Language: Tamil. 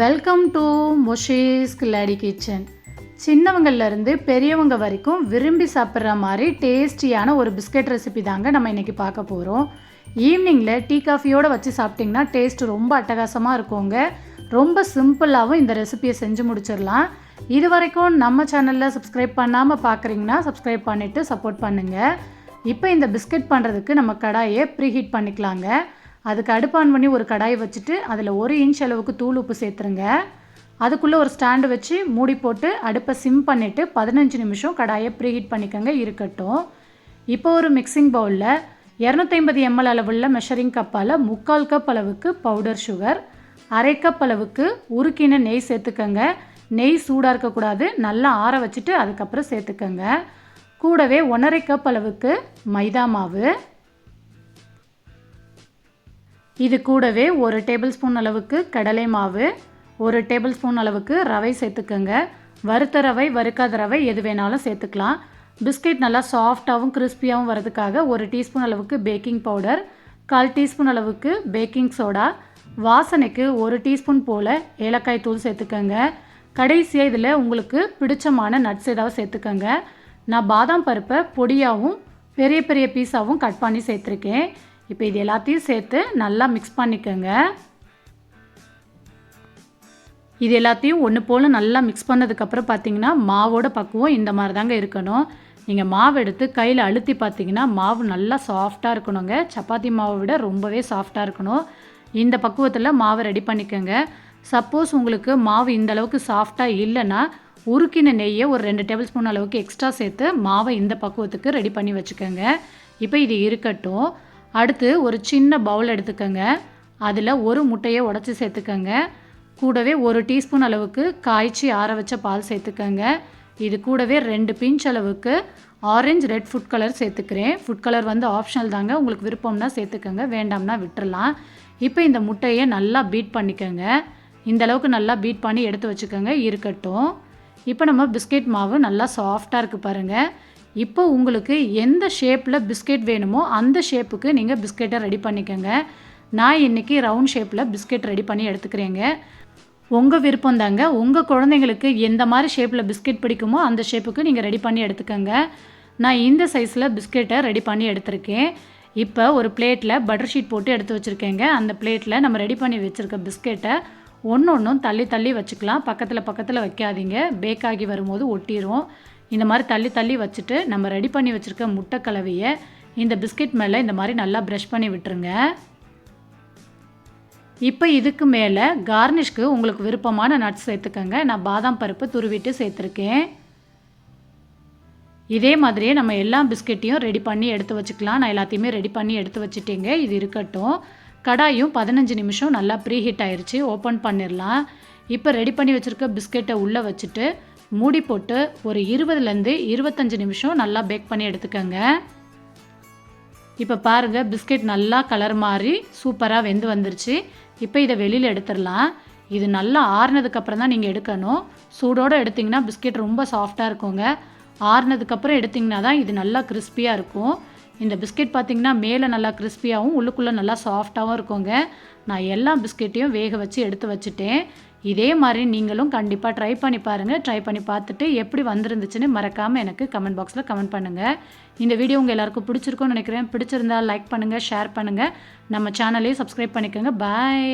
வெல்கம் டு மொஷேஸ் கில்லாடி கிச்சன் சின்னவங்கள்லேருந்து பெரியவங்க வரைக்கும் விரும்பி சாப்பிட்ற மாதிரி டேஸ்டியான ஒரு பிஸ்கட் ரெசிபி தாங்க நம்ம இன்றைக்கி பார்க்க போகிறோம் ஈவினிங்கில் டீ காஃபியோடு வச்சு சாப்பிட்டிங்கன்னா டேஸ்ட் ரொம்ப அட்டகாசமாக இருக்குங்க. ரொம்ப சிம்பிளாகவும் இந்த ரெசிபியை செஞ்சு முடிச்சிடலாம். இது வரைக்கும் நம்ம சேனலில் சப்ஸ்கிரைப் பண்ணாமல் பார்க்குறீங்கன்னா சப்ஸ்கிரைப் பண்ணிவிட்டு சப்போர்ட் பண்ணுங்கள் இப்போ இந்த பிஸ்கட் பண்ணுறதுக்கு நம்ம கடாயை ப்ரீஹீட் பண்ணிக்கலாங்க. அதுக்கு அடுப்பு ஆன் பண்ணி ஒரு கடாயை வச்சுட்டு அதில் ஒரு இன்ச் அளவுக்கு தூள் உப்பு சேர்த்துருங்க. அதுக்குள்ளே ஒரு ஸ்டாண்டு வச்சு மூடி போட்டு அடுப்பை சிம் பண்ணிவிட்டு பதினஞ்சு நிமிஷம் கடாயை ப்ரீஹீட் பண்ணிக்கோங்க இருக்கட்டும். இப்போ ஒரு மிக்சிங் பவுலில் இரநூத்தி ஐம்பது எம்எல் அளவுள்ள மெஷரிங் கப்பால் முக்கால் கப் அளவுக்கு பவுடர் சுகர் அரை கப் அளவுக்கு உருக்கின நெய் சேர்த்துக்கங்க. நெய் சூடாக இருக்கக்கூடாது நல்லா ஆற வச்சுட்டு அதுக்கப்புறம் சேர்த்துக்கங்க. கூடவே ஒன்றரை கப் அளவுக்கு மைதா மாவு இது கூடவே ஒரு டேபிள் ஸ்பூன் அளவுக்கு கடலை மாவு ஒரு டேபிள் ஸ்பூன் அளவுக்கு ரவை சேர்த்துக்கோங்க. வறுத்த ரவை வறுக்காத ரவை எது வேணாலும் சேர்த்துக்கலாம். பிஸ்கெட் நல்லா சாஃப்டாகவும் கிறிஸ்பியாகவும் வரதுக்காக ஒரு டீஸ்பூன் அளவுக்கு பேக்கிங் பவுடர் கால் டீஸ்பூன் அளவுக்கு பேக்கிங் சோடா வாசனைக்கு ஒரு டீஸ்பூன் போல் ஏலக்காய் தூள் சேர்த்துக்கோங்க. கடைசியாக இதில் உங்களுக்கு பிடிச்சமான நட்ஸ் ஏதாவது சேர்த்துக்கோங்க. நான் பாதாம் பருப்பை பொடியாகவும் பெரிய பெரிய பீஸாகவும் கட் பண்ணி சேர்த்துருக்கேன். இப்போ இது எல்லாத்தையும் சேர்த்து நல்லா மிக்ஸ் பண்ணிக்கோங்க. இது எல்லாத்தையும் ஒன்று போல் நல்லா மிக்ஸ் பண்ணதுக்கப்புறம் பார்த்தீங்கன்னா மாவோட பக்குவம் இந்த மாதிரி தாங்க இருக்கணும். நீங்கள் மாவு எடுத்து கையில் அழுத்தி பார்த்தீங்கன்னா மாவு நல்லா சாஃப்டாக இருக்கணுங்க. சப்பாத்தி மாவை விட ரொம்பவே சாஃப்டாக இருக்கணும். இந்த பக்குவத்தில் மாவை ரெடி பண்ணிக்கோங்க. சப்போஸ் உங்களுக்கு மாவு இந்த அளவுக்கு சாஃப்டாக இல்லைன்னா உருக்கின நெய்யை ஒரு ரெண்டு டேபிள் ஸ்பூன் அளவுக்கு எக்ஸ்ட்ரா சேர்த்து மாவை இந்த பக்குவத்துக்கு ரெடி பண்ணி வச்சுக்கோங்க. இப்போ இது இருக்கட்டும். அடுத்து ஒரு சின்ன பவுல் எடுத்துக்கோங்க. அதில் ஒரு முட்டையை உடச்சி சேர்த்துக்கோங்க. கூடவே ஒரு டீஸ்பூன் அளவுக்கு காய்ச்சி ஆற வச்ச பால் சேர்த்துக்கோங்க. இது கூடவே ரெண்டு பிஞ்ச் அளவுக்கு ஆரஞ்சு ரெட் ஃபுட் கலர் சேர்த்துக்கிறேன். ஃபுட் கலர் வந்து ஆப்ஷனல் தாங்க. உங்களுக்கு விருப்பம்னா சேர்த்துக்கோங்க. வேண்டாம்னா விட்டுறலாம். இப்போ இந்த முட்டையை நல்லா பீட் பண்ணிக்கோங்க. இந்த அளவுக்கு நல்லா பீட் பண்ணி எடுத்து வச்சுக்கோங்க. இருக்கட்டும். இப்போ நம்ம பிஸ்கெட் மாவு நல்லா சாஃப்டாக இருக்குது பாருங்கள் இப்போ உங்களுக்கு எந்த ஷேப்பில் பிஸ்கெட் வேணுமோ அந்த ஷேப்புக்கு நீங்கள் பிஸ்கெட்டை ரெடி பண்ணிக்கோங்க. நான் இன்றைக்கி ரவுண்ட் ஷேப்பில் பிஸ்கெட் ரெடி பண்ணி எடுத்துக்கிறேங்க. உங்கள் விருப்பம் தாங்க. உங்கள் குழந்தைங்களுக்கு எந்த மாதிரி ஷேப்பில் பிஸ்கெட் பிடிக்குமோ அந்த ஷேப்புக்கு நீங்கள் ரெடி பண்ணி எடுத்துக்கோங்க. நான் இந்த சைஸில் பிஸ்கெட்டை ரெடி பண்ணி எடுத்திருக்கேன். இப்போ ஒரு பிளேட்டில் பட்டர் ஷீட் போட்டு எடுத்து வச்சுருக்கேங்க. அந்த பிளேட்டில் நம்ம ரெடி பண்ணி வச்சுருக்க பிஸ்கெட்டை ஒன்று ஒன்றும் தள்ளி தள்ளி வச்சுக்கலாம். பக்கத்தில் பக்கத்தில் வைக்காதீங்க. பேக் ஆகி வரும்போது ஒட்டிடும் இந்த மாதிரி தள்ளி தள்ளி வச்சுட்டு நம்ம ரெடி பண்ணி வச்சுருக்க முட்டை கலவையை இந்த பிஸ்கெட் மேலே இந்த மாதிரி நல்லா ப்ரஷ் பண்ணி விட்டுருங்க. இப்போ இதுக்கு மேலே கார்னிஷ்க்கு உங்களுக்கு விருப்பமான நட்ஸ் சேர்த்துக்கோங்க. நான் பாதாம் பருப்பு துருவிட்டு சேர்த்துருக்கேன். இதே மாதிரியே நம்ம எல்லா பிஸ்கெட்டையும் ரெடி பண்ணி எடுத்து வச்சுக்கலாம். நான் எல்லாத்தையுமே ரெடி பண்ணி எடுத்து வச்சுட்டேங்க. இது இருக்கட்டும். கடாயும் பதினஞ்சு நிமிஷம் நல்லா ப்ரீ ஹீட் ஆயிடுச்சு ஓப்பன் பண்ணிடலாம் இப்போ ரெடி பண்ணி வச்சுருக்க பிஸ்கெட்டை உள்ளே வச்சுட்டு மூடி போட்டு ஒரு இருபதுலேருந்து இருபத்தஞ்சி நிமிஷம் நல்லா பேக் பண்ணி எடுத்துக்கோங்க. இப்போ பாருங்கள் பிஸ்கெட் நல்லா கலர் மாறி சூப்பராக வெந்து வந்துருச்சு. இப்போ இதை வெளியில் எடுத்துடலாம். இது நல்லா ஆறுனதுக்கப்புறம் தான் நீங்கள் எடுக்கணும். சூடோடு எடுத்திங்கன்னா பிஸ்கெட் ரொம்ப சாஃப்டாக இருக்குங்க. ஆறுனதுக்கப்புறம் எடுத்திங்கன்னா தான் இது நல்லா கிறிஸ்பியாக இருக்கும். இந்த பிஸ்கெட் பார்த்திங்கன்னா மேலே நல்லா கிறிஸ்பியாகவும் உள்ளுக்குள்ளே நல்லா சாஃப்டாகவும் இருக்குங்க. நான் எல்லா பிஸ்கெட்டையும் வேக வச்சு எடுத்து வச்சுட்டேன். இதே மாதிரி நீங்களும் கண்டிப்பாக ட்ரை பண்ணி பாருங்கள் ட்ரை பண்ணி பார்த்துட்டு எப்படி வந்திருந்துச்சுன்னு மறக்காமல் எனக்கு கமெண்ட் பாக்ஸில் கமெண்ட் பண்ணுங்கள் இந்த வீடியோ உங்கள் எல்லாருக்கும் பிடிச்சிருக்கோன்னு நினைக்கிறேன். பிடிச்சிருந்தா லைக் பண்ணுங்கள் ஷேர் பண்ணுங்கள் நம்ம சேனலையும் சப்ஸ்கிரைப் பண்ணிக்கோங்க. பாய்